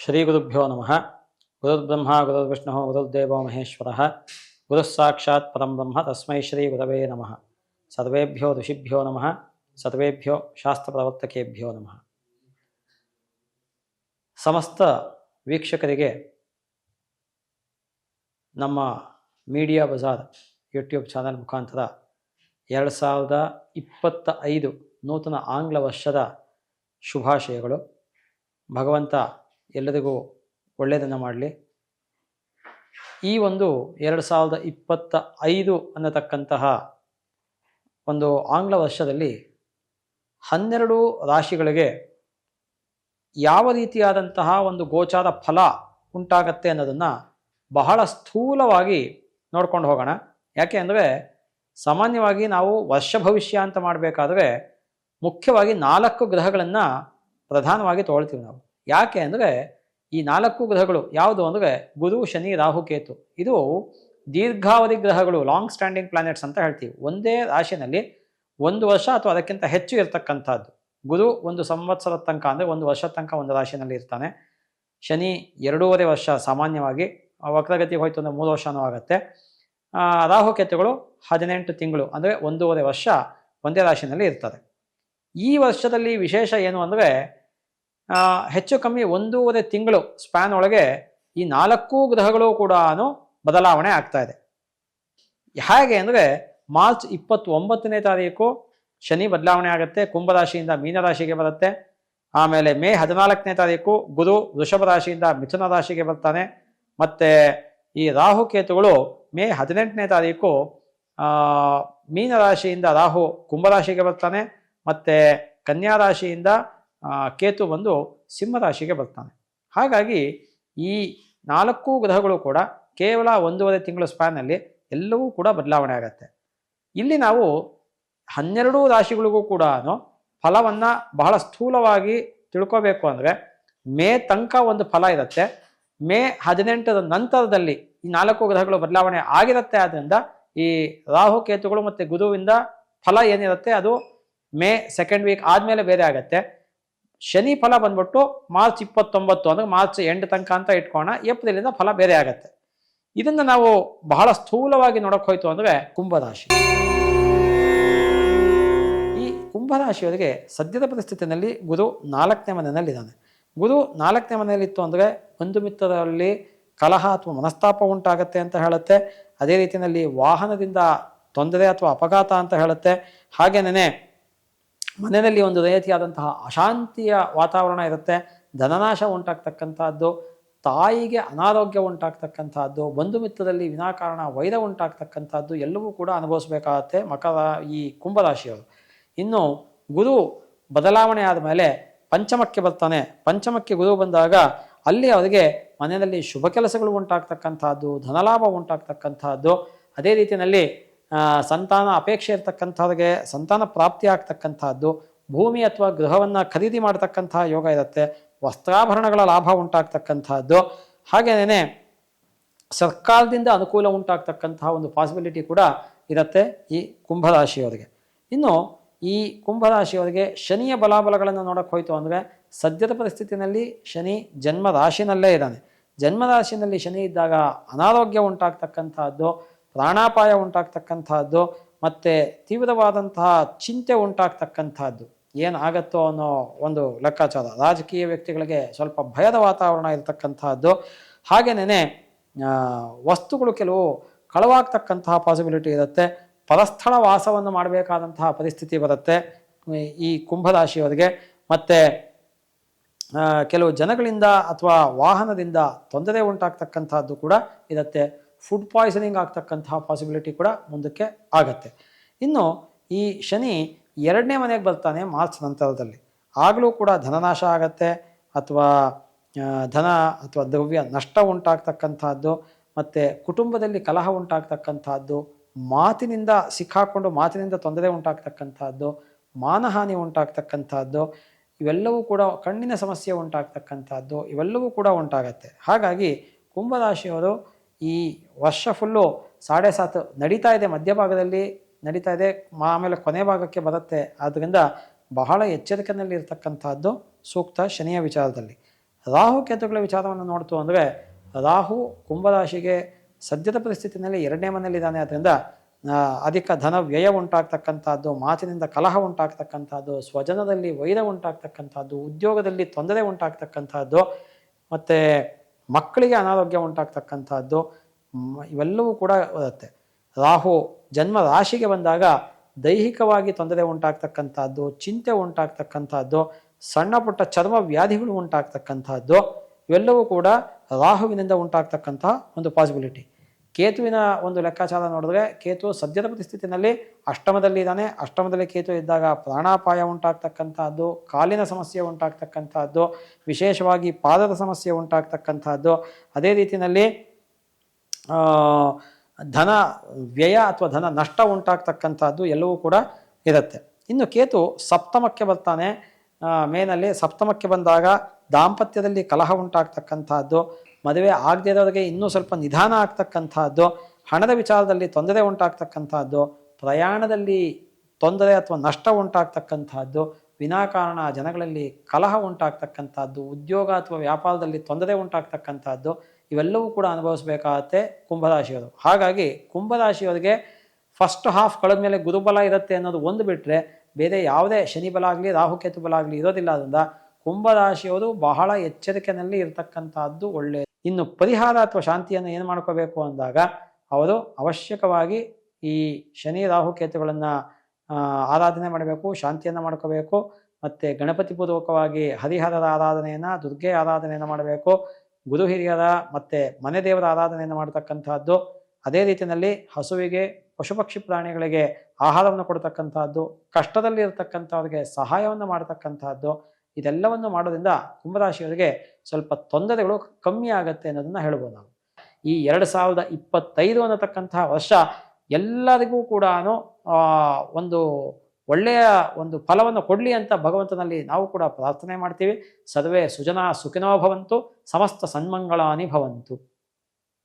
ಶ್ರೀಗುರುಭ್ಯೋ ನಮಃ. ಗುರುರ್ಬ್ರಹ್ಮ, ಗುರುರ್ವಿಷ್ಣು, ಗುರುರ್ದೇವೋ ಮಹೇಶ್ವರ. ಗುರುಸ್ಸಾಕ್ಷಾತ್ ಪರಂ ಬ್ರಹ್ಮ, ತಸ್ಮೈ ಶ್ರೀ ಗುರವೇ ನಮಃ. ಸರ್ವೇಭ್ಯೋ ಋಷಿಭ್ಯೋ ನಮಃ. ಸರ್ವೇಭ್ಯೋ ಶಾಸ್ತ್ರಪ್ರವರ್ತಕೇಭ್ಯೋ ನಮಃ. ಸಮಸ್ತ ವೀಕ್ಷಕರಿಗೆ ನಮ್ಮ ಮೀಡಿಯಾ ಬಜಾರ್ ಯೂಟ್ಯೂಬ್ ಚಾನಲ್ ಮುಖಾಂತರ ಎರಡು ಸಾವಿರದ ಇಪ್ಪತ್ತ ಐದು ನೂತನ ಆಂಗ್ಲ ವರ್ಷದ ಶುಭಾಶಯಗಳು. ಭಗವಂತ ಎಲ್ಲರಿಗೂ ಒಳ್ಳೆಯದನ್ನು ಮಾಡಲಿ. ಈ ಒಂದು ಎರಡು ಸಾವಿರದ ಇಪ್ಪತ್ತ ಐದು ಅನ್ನತಕ್ಕಂತಹ ಒಂದು ಆಂಗ್ಲ ವರ್ಷದಲ್ಲಿ ಹನ್ನೆರಡು ರಾಶಿಗಳಿಗೆ ಯಾವ ರೀತಿಯಾದಂತಹ ಒಂದು ಗೋಚಾರ ಫಲ ಉಂಟಾಗತ್ತೆ ಅನ್ನೋದನ್ನು ಬಹಳ ಸ್ಥೂಲವಾಗಿ ನೋಡ್ಕೊಂಡು ಹೋಗೋಣ. ಯಾಕೆ ಅಂದರೆ ಸಾಮಾನ್ಯವಾಗಿ ನಾವು ವರ್ಷ ಭವಿಷ್ಯ ಅಂತ ಮಾಡಬೇಕಾದ್ರೆ ಮುಖ್ಯವಾಗಿ ನಾಲ್ಕು ಗ್ರಹಗಳನ್ನು ಪ್ರಧಾನವಾಗಿ ತೊಗೊಳ್ತೀವಿ ನಾವು. ಯಾಕೆ ಅಂದರೆ ಈ ನಾಲ್ಕು ಗ್ರಹಗಳು ಯಾವುದು ಅಂದರೆ ಗುರು, ಶನಿ, ರಾಹು, ಕೇತು. ಇದು ದೀರ್ಘಾವಧಿ ಗ್ರಹಗಳು ಲಾಂಗ್ ಸ್ಟ್ಯಾಂಡಿಂಗ್ ಪ್ಲಾನೆಟ್ಸ್ ಅಂತ ಹೇಳ್ತೀವಿ. ಒಂದೇ ರಾಶಿನಲ್ಲಿ ಒಂದು ವರ್ಷ ಅಥವಾ ಅದಕ್ಕಿಂತ ಹೆಚ್ಚು ಇರತಕ್ಕಂಥದ್ದು. ಗುರು ಒಂದು ಸಂವತ್ಸರ ತನಕ ಅಂದರೆ ಒಂದು ವರ್ಷ ತನಕ ಒಂದು ರಾಶಿನಲ್ಲಿ ಇರ್ತಾನೆ. ಶನಿ ಎರಡೂವರೆ ವರ್ಷ ಸಾಮಾನ್ಯವಾಗಿ ವಕ್ರಗತಿ ಹೋಯ್ತು ಅಂದರೆ ಮೂರು ವರ್ಷನೂ ಆಗುತ್ತೆ. ರಾಹುಕೇತುಗಳು ಹದಿನೆಂಟು ತಿಂಗಳು ಅಂದರೆ ಒಂದೂವರೆ ವರ್ಷ ಒಂದೇ ರಾಶಿನಲ್ಲಿ ಇರ್ತದೆ. ಈ ವರ್ಷದಲ್ಲಿ ವಿಶೇಷ ಏನು ಅಂದರೆ ಹೆಚ್ಚು ಕಮ್ಮಿ ಒಂದೂವರೆ ತಿಂಗಳು ಸ್ಪ್ಯಾನ್ ಒಳಗೆ ಈ ನಾಲ್ಕು ಗ್ರಹಗಳು ಕೂಡ ಬದಲಾವಣೆ ಆಗ್ತಾ ಇದೆ. ಹೇಗೆ ಅಂದರೆ ಮಾರ್ಚ್ ಇಪ್ಪತ್ತೊಂಬತ್ತನೇ ತಾರೀಕು ಶನಿ ಬದಲಾವಣೆ ಆಗುತ್ತೆ ಕುಂಭರಾಶಿಯಿಂದ ಮೀನರಾಶಿಗೆ ಬರುತ್ತೆ, ಆಮೇಲೆ ಮೇ ಹದಿನಾಲ್ಕನೇ ತಾರೀಕು ಗುರು ವೃಷಭ ರಾಶಿಯಿಂದ ಮಿಥುನ ರಾಶಿಗೆ ಬರ್ತಾನೆ, ಮತ್ತು ಈ ರಾಹುಕೇತುಗಳು ಮೇ ಹದಿನೆಂಟನೇ ತಾರೀಕು ಮೀನರಾಶಿಯಿಂದ ರಾಹು ಕುಂಭರಾಶಿಗೆ ಬರ್ತಾನೆ, ಮತ್ತು ಕನ್ಯಾ ರಾಶಿಯಿಂದ ಕೇತು ಬಂದು ಸಿಂಹರಾಶಿಗೆ ಬರ್ತಾನೆ. ಹಾಗಾಗಿ ಈ ನಾಲ್ಕು ಗ್ರಹಗಳು ಕೂಡ ಕೇವಲ ಒಂದೂವರೆ ತಿಂಗಳ ಸ್ಪ್ಯಾನಲ್ಲಿ ಎಲ್ಲವೂ ಕೂಡ ಬದಲಾವಣೆ ಆಗತ್ತೆ. ಇಲ್ಲಿ ನಾವು ಹನ್ನೆರಡು ರಾಶಿಗಳಿಗೂ ಕೂಡ ಫಲವನ್ನು ಬಹಳ ಸ್ಥೂಲವಾಗಿ ತಿಳ್ಕೋಬೇಕು ಅಂದರೆ ಮೇ ತನಕ ಒಂದು ಫಲ ಇರುತ್ತೆ. ಮೇ ಹದಿನೆಂಟರ ನಂತರದಲ್ಲಿ ಈ ನಾಲ್ಕು ಗ್ರಹಗಳು ಬದಲಾವಣೆ ಆಗಿರುತ್ತೆ. ಆದ್ದರಿಂದ ಈ ರಾಹು, ಕೇತುಗಳು ಮತ್ತು ಗುರುವಿಂದ ಫಲ ಏನಿರುತ್ತೆ ಅದು ಮೇ ಸೆಕೆಂಡ್ ವೀಕ್ ಆದಮೇಲೆ ಬೇರೆ ಆಗತ್ತೆ. ಶನಿ ಫಲ ಬಂದ್ಬಿಟ್ಟು ಮಾರ್ಚ್ ಇಪ್ಪತ್ತೊಂಬತ್ತು, ಅಂದ್ರೆ ಮಾರ್ಚ್ ಎಂಡ್ ತನಕ ಅಂತ ಇಟ್ಕೋಣ ಏಪ್ರಿಲಿಂದ ಫಲ ಬೇರೆ ಆಗತ್ತೆ. ಇದನ್ನ ನಾವು ಬಹಳ ಸ್ಥೂಲವಾಗಿ ನೋಡಕ್ ಹೋಯ್ತು ಅಂದ್ರೆ ಕುಂಭರಾಶಿ. ಈ ಕುಂಭರಾಶಿಯವರಿಗೆ ಸದ್ಯದ ಪರಿಸ್ಥಿತಿನಲ್ಲಿ ಗುರು ನಾಲ್ಕನೇ ಮನೆಯಲ್ಲಿದ್ದಾನೆ. ಗುರು ನಾಲ್ಕನೇ ಮನೆಯಲ್ಲಿತ್ತು ಅಂದರೆ ಬಂಧು ಮಿತ್ರರಲ್ಲಿ ಕಲಹ ಅಥವಾ ಮನಸ್ತಾಪ ಉಂಟಾಗತ್ತೆ ಅಂತ ಹೇಳುತ್ತೆ. ಅದೇ ರೀತಿಯಲ್ಲಿ ವಾಹನದಿಂದ ತೊಂದರೆ ಅಥವಾ ಅಪಘಾತ ಅಂತ ಹೇಳುತ್ತೆ. ಹಾಗೇನೇ ಮನೆಯಲ್ಲಿ ಒಂದು ರೀತಿಯಾದಂತಹ ಅಶಾಂತಿಯ ವಾತಾವರಣ ಇರುತ್ತೆ. ಧನನಾಶ ಉಂಟಾಗ್ತಕ್ಕಂಥದ್ದು, ತಾಯಿಗೆ ಅನಾರೋಗ್ಯ ಉಂಟಾಗ್ತಕ್ಕಂಥದ್ದು, ಬಂಧು ಮಿತ್ರದಲ್ಲಿ ವಿನಾಕಾರಣ, ವೈರ ಉಂಟಾಗ್ತಕ್ಕಂಥದ್ದು ಎಲ್ಲವೂ ಕೂಡ ಅನುಭವಿಸಬೇಕಾಗತ್ತೆ ಮಕರ, ಈ ಕುಂಭರಾಶಿಯವರು. ಇನ್ನು ಗುರು ಬದಲಾವಣೆ ಆದಮೇಲೆ ಪಂಚಮಕ್ಕೆ ಬರ್ತಾನೆ. ಪಂಚಮಕ್ಕೆ ಗುರು ಬಂದಾಗ ಅಲ್ಲಿ ಅವರಿಗೆ ಮನೆಯಲ್ಲಿ ಶುಭ ಕೆಲಸಗಳು ಉಂಟಾಗ್ತಕ್ಕಂಥದ್ದು, ಧನಲಾಭ ಉಂಟಾಗ್ತಕ್ಕಂಥದ್ದು. ಅದೇ ರೀತಿಯಲ್ಲಿ ಸಂತಾನ ಅಪೇಕ್ಷೆ ಇರ್ತಕ್ಕಂಥವ್ರಿಗೆ ಸಂತಾನ ಪ್ರಾಪ್ತಿ ಆಗ್ತಕ್ಕಂಥದ್ದು, ಭೂಮಿ ಅಥವಾ ಗೃಹವನ್ನು ಖರೀದಿ ಮಾಡತಕ್ಕಂತಹ ಯೋಗ ಇರುತ್ತೆ, ವಸ್ತ್ರಾಭರಣಗಳ ಲಾಭ ಉಂಟಾಗ್ತಕ್ಕಂಥದ್ದು. ಹಾಗೇನೆ ಸರ್ಕಾರದಿಂದ ಅನುಕೂಲ ಉಂಟಾಗ್ತಕ್ಕಂತಹ ಒಂದು ಪಾಸಿಬಿಲಿಟಿ ಕೂಡ ಇರುತ್ತೆ ಈ ಕುಂಭರಾಶಿಯವರಿಗೆ. ಇನ್ನು ಈ ಕುಂಭರಾಶಿಯವರಿಗೆ ಶನಿಯ ಬಲಾಬಲಗಳನ್ನು ನೋಡಕ್ಕೆ ಹೋಯ್ತು ಅಂದರೆ ಸದ್ಯದ ಪರಿಸ್ಥಿತಿನಲ್ಲಿ ಶನಿ ಜನ್ಮ ರಾಶಿನಲ್ಲೇ ಇದ್ದಾನೆ. ಜನ್ಮ ರಾಶಿನಲ್ಲಿ ಶನಿ ಇದ್ದಾಗ ಅನಾರೋಗ್ಯ ಉಂಟಾಗ್ತಕ್ಕಂತಹದ್ದು ಪ್ರಾಣಾಪಾಯ ಉಂಟಾಗ್ತಕ್ಕಂಥದ್ದು ಮತ್ತೆ ತೀವ್ರವಾದಂತಹ ಚಿಂತೆ ಉಂಟಾಗ್ತಕ್ಕಂತಹದ್ದು ಏನಾಗತ್ತೋ ಅನ್ನೋ ಒಂದು ಲೆಕ್ಕಾಚಾರ. ರಾಜಕೀಯ ವ್ಯಕ್ತಿಗಳಿಗೆ ಸ್ವಲ್ಪ ಭಯದ ವಾತಾವರಣ ಇರತಕ್ಕಂತಹದ್ದು ಹಾಗೆನೇ ವಸ್ತುಗಳು ಕೆಲವು ಕಳವಾಗ್ತಕ್ಕಂತಹ ಪಾಸಿಬಿಲಿಟಿ ಇರುತ್ತೆ. ಪರಸ್ಥಳ ವಾಸವನ್ನು ಮಾಡಬೇಕಾದಂತಹ ಪರಿಸ್ಥಿತಿ ಬರುತ್ತೆ, ಈ ಕುಂಭರಾಶಿಯವರಿಗೆ. ಮತ್ತೆ ಕೆಲವು ಜನಗಳಿಂದ ಅಥವಾ ವಾಹನದಿಂದ ತೊಂದರೆ ಉಂಟಾಗ್ತಕ್ಕಂಥದ್ದು ಕೂಡ ಇರುತ್ತೆ. ಫುಡ್ ಪಾಯ್ಸನಿಂಗ್ ಆಗ್ತಕ್ಕಂತಹ ಪಾಸಿಬಿಲಿಟಿ ಕೂಡ ಮುಂದಕ್ಕೆ ಆಗತ್ತೆ. ಇನ್ನು ಈ ಶನಿ ಎರಡನೇ ಮನೆಗೆ ಬರ್ತಾನೆ ಮಾರ್ಚ್ ನಂತರದಲ್ಲಿ. ಆಗಲೂ ಕೂಡ ಧನನಾಶ ಆಗತ್ತೆ ಅಥವಾ ಧನ ಅಥವಾ ದ್ರವ್ಯ ನಷ್ಟ ಉಂಟಾಗ್ತಕ್ಕಂಥದ್ದು ಮತ್ತು ಕುಟುಂಬದಲ್ಲಿ ಕಲಹ ಉಂಟಾಗ್ತಕ್ಕಂಥದ್ದು ಮಾತಿನಿಂದ ಸಿಕ್ಕಾಕೊಂಡು ಮಾತಿನಿಂದ ತೊಂದರೆ ಉಂಟಾಗ್ತಕ್ಕಂಥದ್ದು ಮಾನಹಾನಿ ಉಂಟಾಗ್ತಕ್ಕಂಥದ್ದು ಇವೆಲ್ಲವೂ ಕೂಡ ಕಣ್ಣಿನ ಸಮಸ್ಯೆ ಉಂಟಾಗ್ತಕ್ಕಂಥದ್ದು ಇವೆಲ್ಲವೂ ಕೂಡ ಉಂಟಾಗತ್ತೆ. ಹಾಗಾಗಿ ಕುಂಭರಾಶಿಯವರು ಈ ವರ್ಷ ಫುಲ್ಲು ಸಾಡೆ ಸಾತು ನಡೀತಾ ಇದೆ. ಮಧ್ಯಭಾಗದಲ್ಲಿ ನಡೀತಾ ಇದೆ. ಆಮೇಲೆ ಕೊನೆ ಭಾಗಕ್ಕೆ ಬರುತ್ತೆ. ಆದ್ದರಿಂದ ಬಹಳ ಎಚ್ಚರಿಕೆಯಲ್ಲಿ ಇರತಕ್ಕಂಥದ್ದು ಸೂಕ್ತ ಶನಿಯ ವಿಚಾರದಲ್ಲಿ. ರಾಹು ಕೇತುಗಳ ವಿಚಾರವನ್ನು ನೋಡ್ತು ಅಂದರೆ ರಾಹು ಕುಂಭರಾಶಿಗೆ ಸದ್ಯದ ಪರಿಸ್ಥಿತಿನಲ್ಲಿ ಎರಡನೇ ಮನೆಯಲ್ಲಿದ್ದಾನೆ ಆದ್ದರಿಂದ ಅಧಿಕ ಧನ ವ್ಯಯ ಉಂಟಾಗ್ತಕ್ಕಂಥದ್ದು ಮಾತಿನಿಂದ ಕಲಹ ಉಂಟಾಗ್ತಕ್ಕಂಥದ್ದು ಸ್ವಜನದಲ್ಲಿ ವೈರ ಉಂಟಾಗ್ತಕ್ಕಂಥದ್ದು ಉದ್ಯೋಗದಲ್ಲಿ ತೊಂದರೆ ಉಂಟಾಗ್ತಕ್ಕಂಥದ್ದು ಮತ್ತು ಮಕ್ಕಳಿಗೆ ಅನಾರೋಗ್ಯ ಉಂಟಾಗ್ತಕ್ಕಂಥದ್ದು ಇವೆಲ್ಲವೂ ಕೂಡ ಬರುತ್ತೆ. ರಾಹು ಜನ್ಮ ರಾಶಿಗೆ ಬಂದಾಗ ದೈಹಿಕವಾಗಿ ತೊಂದರೆ ಉಂಟಾಗ್ತಕ್ಕಂಥದ್ದು, ಚಿಂತೆ ಉಂಟಾಗ್ತಕ್ಕಂಥದ್ದು, ಸಣ್ಣ ಪುಟ್ಟ ಚರ್ಮ ವ್ಯಾಧಿಗಳು ಉಂಟಾಗ್ತಕ್ಕಂಥದ್ದು, ಇವೆಲ್ಲವೂ ಕೂಡ ರಾಹುವಿನಿಂದ ಉಂಟಾಗ್ತಕ್ಕಂತಹ ಒಂದು ಪಾಸಿಬಿಲಿಟಿ ಕೇತುವಿನ ಒಂದು ಲೆಕ್ಕಾಚಾರ ನೋಡಿದ್ರೆ ಕೇತು ಸದ್ಯದ ಪರಿಸ್ಥಿತಿನಲ್ಲಿ ಅಷ್ಟಮದಲ್ಲಿ ಇದ್ದಾನೆ. ಅಷ್ಟಮದಲ್ಲಿ ಕೇತು ಇದ್ದಾಗ ಪ್ರಾಣಾಪಾಯ ಉಂಟಾಗ್ತಕ್ಕಂಥದ್ದು ಕಾಲಿನ ಸಮಸ್ಯೆ ಉಂಟಾಗ್ತಕ್ಕಂಥದ್ದು ವಿಶೇಷವಾಗಿ ಪಾದದ ಸಮಸ್ಯೆ ಉಂಟಾಗ್ತಕ್ಕಂಥದ್ದು ಅದೇ ರೀತಿಯಲ್ಲಿ ಧನ ವ್ಯಯ ಅಥವಾ ಧನ ನಷ್ಟ ಉಂಟಾಗ್ತಕ್ಕಂಥದ್ದು ಎಲ್ಲವೂ ಕೂಡ ಇರುತ್ತೆ. ಇನ್ನು ಕೇತು ಸಪ್ತಮಕ್ಕೆ ಬರ್ತಾನೆ. ಮೇನಲ್ಲಿ ಸಪ್ತಮಕ್ಕೆ ಬಂದಾಗ ದಾಂಪತ್ಯದಲ್ಲಿ ಕಲಹ ಉಂಟಾಗ್ತಕ್ಕಂಥದ್ದು ಮದುವೆ ಆಗದೇ ಇರೋರಿಗೆ ಇನ್ನೂ ಸ್ವಲ್ಪ ನಿಧಾನ ಆಗ್ತಕ್ಕಂಥದ್ದು ಹಣದ ವಿಚಾರದಲ್ಲಿ ತೊಂದರೆ ಉಂಟಾಗ್ತಕ್ಕಂಥದ್ದು ಪ್ರಯಾಣದಲ್ಲಿ ತೊಂದರೆ ಅಥವಾ ನಷ್ಟ ಉಂಟಾಗ್ತಕ್ಕಂಥದ್ದು ವಿನಾಕಾರಣ ಜನಗಳಲ್ಲಿ ಕಲಹ ಉಂಟಾಗ್ತಕ್ಕಂಥದ್ದು ಉದ್ಯೋಗ ಅಥವಾ ವ್ಯಾಪಾರದಲ್ಲಿ ತೊಂದರೆ ಉಂಟಾಗ್ತಕ್ಕಂಥದ್ದು ಇವೆಲ್ಲವೂ ಕೂಡ ಅನುಭವಿಸಬೇಕಾಗತ್ತೆ ಕುಂಭರಾಶಿಯವರು. ಹಾಗಾಗಿ ಕುಂಭರಾಶಿಯವರಿಗೆ ಫಸ್ಟ್ ಹಾಫ್ ಕಳೆದ ಮೇಲೆ ಗುರುಬಲ ಇರುತ್ತೆ ಅನ್ನೋದು ಒಂದು ಬಿಟ್ಟರೆ ಬೇರೆ ಯಾವುದೇ ಶನಿ ಬಲ ಆಗಲಿ ರಾಹುಕೇತು ಬಲ ಆಗಲಿ ಇರೋದಿಲ್ಲ. ಅದರಿಂದ ಕುಂಭರಾಶಿಯವರು ಬಹಳ ಎಚ್ಚರಿಕೆಯಲ್ಲಿ ಇರತಕ್ಕಂತಹದ್ದು ಒಳ್ಳೆಯದು. ಇನ್ನು ಪರಿಹಾರ ಅಥವಾ ಶಾಂತಿಯನ್ನು ಏನು ಮಾಡ್ಕೋಬೇಕು ಅಂದಾಗ, ಅವರು ಅವಶ್ಯಕವಾಗಿ ಈ ಶನಿ ರಾಹು ಕೇತುಗಳನ್ನು ಆರಾಧನೆ ಮಾಡಬೇಕು, ಶಾಂತಿಯನ್ನು ಮಾಡ್ಕೋಬೇಕು, ಮತ್ತು ಗಣಪತಿ ಪೂರ್ವಕವಾಗಿ ಹರಿಹರರ ಆರಾಧನೆಯನ್ನು, ದುರ್ಗೆ ಆರಾಧನೆಯನ್ನು ಮಾಡಬೇಕು, ಗುರು ಹಿರಿಯರ ಮತ್ತು ಮನೆ ದೇವರ ಆರಾಧನೆಯನ್ನು ಮಾಡತಕ್ಕಂತಹದ್ದು, ಅದೇ ರೀತಿಯಲ್ಲಿ ಹಸುವಿಗೆ ಪಶು ಪಕ್ಷಿ ಪ್ರಾಣಿಗಳಿಗೆ ಆಹಾರವನ್ನು ಕೊಡ್ತಕ್ಕಂಥದ್ದು ಕಷ್ಟದಲ್ಲಿ ಇರತಕ್ಕಂಥವ್ರಿಗೆ ಸಹಾಯವನ್ನು ಮಾಡತಕ್ಕಂತಹದ್ದು ಇದೆಲ್ಲವನ್ನು ಮಾಡೋದ್ರಿಂದ ಕುಂಭರಾಶಿಯವರಿಗೆ ಸ್ವಲ್ಪ ತೊಂದರೆಗಳು ಕಮ್ಮಿ ಆಗುತ್ತೆ ಅನ್ನೋದನ್ನು ಹೇಳ್ಬೋದು ನಾವು. ಈ ಎರಡು ಸಾವಿರದ ಇಪ್ಪತ್ತೈದು ಅನ್ನತಕ್ಕಂತಹ ವರ್ಷ ಎಲ್ಲರಿಗೂ ಕೂಡ ಒಂದು ಒಳ್ಳೆಯ ಒಂದು ಫಲವನ್ನು ಕೊಡಲಿ ಅಂತ ಭಗವಂತನಲ್ಲಿ ನಾವು ಕೂಡ ಪ್ರಾರ್ಥನೆ ಮಾಡ್ತೀವಿ. ಸರ್ವೇ ಸುಜನಾ ಸುಖಿನೋ ಭವಂತು, ಸಮಸ್ತ ಸನ್ಮಂಗಳಾನಿ ಭವಂತು.